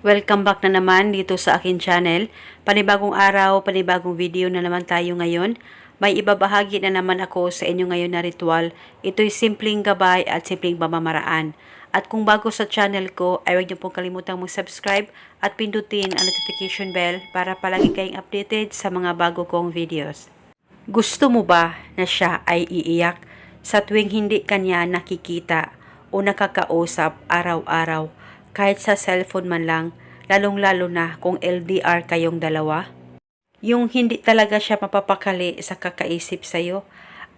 Welcome back na naman dito sa akin channel. Panibagong araw, panibagong video na naman tayo ngayon. May ibabahagi na naman ako sa inyo ngayon na ritual. Ito'y simpleng gabay at simpleng pamamaraan. At kung bago sa channel ko, ay huwag niyo pong kalimutang mag-subscribe at pindutin ang notification bell para palagi kayong updated sa mga bago kong videos. Gusto mo ba na siya ay iiyak sa tuwing hindi kanya nakikita o nakakausap araw-araw kahit sa cellphone man lang, lalong-lalo na kung LDR kayong dalawa? Yung hindi talaga siya mapapakali sa kakaisip sa'yo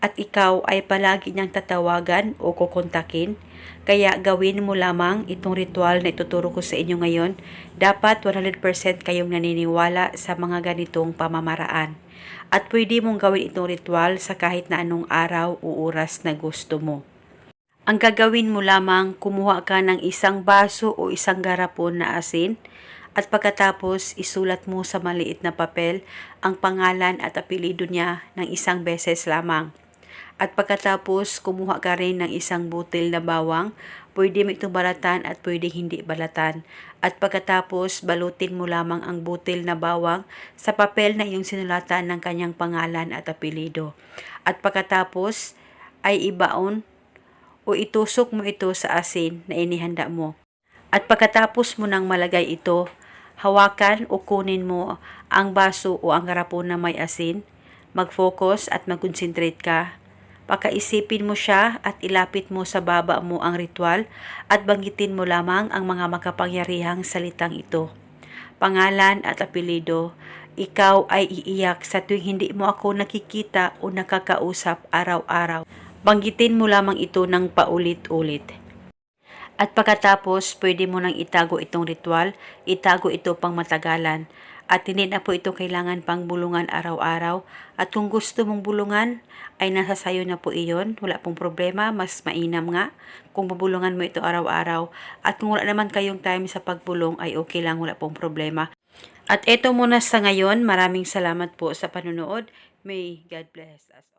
at ikaw ay palagi niyang tatawagan o kukontakin. Kaya gawin mo lamang itong ritual na ituturo ko sa inyo ngayon. Dapat 100% kayong naniniwala sa mga ganitong pamamaraan. At pwede mong gawin itong ritual sa kahit na anong araw o oras na gusto mo. Ang gagawin mo lamang, kumuha ka ng isang baso o isang garapon na asin at pagkatapos isulat mo sa maliit na papel ang pangalan at apelido niya ng isang beses lamang. At pagkatapos kumuha ka rin ng isang butil na bawang, pwede mo itong balatan at pwede hindi balatan. At pagkatapos balutin mo lamang ang butil na bawang sa papel na iyong sinulatan ng kanyang pangalan at apelido. At pagkatapos ay ibaon o itusok mo ito sa asin na inihanda mo. At pagkatapos mo nang malagay ito, hawakan o kunin mo ang baso o ang garapon na may asin, mag-focus at mag-concentrate ka. Pakaisipin mo siya at ilapit mo sa baba mo ang ritual at banggitin mo lamang ang mga makapangyarihang salitang ito. Pangalan at apelido, ikaw ay iiyak sa tuwing hindi mo ako nakikita o nakakausap araw-araw. Banggitin mo lamang ito ng paulit-ulit. At pagkatapos, pwede mo nang itago itong ritual, itago ito pang matagalan. At hindi na po ito kailangan pang bulungan araw-araw. At kung gusto mong bulungan, ay nasa sayo na po iyon. Wala pong problema, mas mainam nga kung mabulungan mo ito araw-araw. At kung wala naman kayong time sa pagbulong, ay okay lang, wala pong problema. At ito muna sa ngayon, maraming salamat po sa panonood. May God bless us.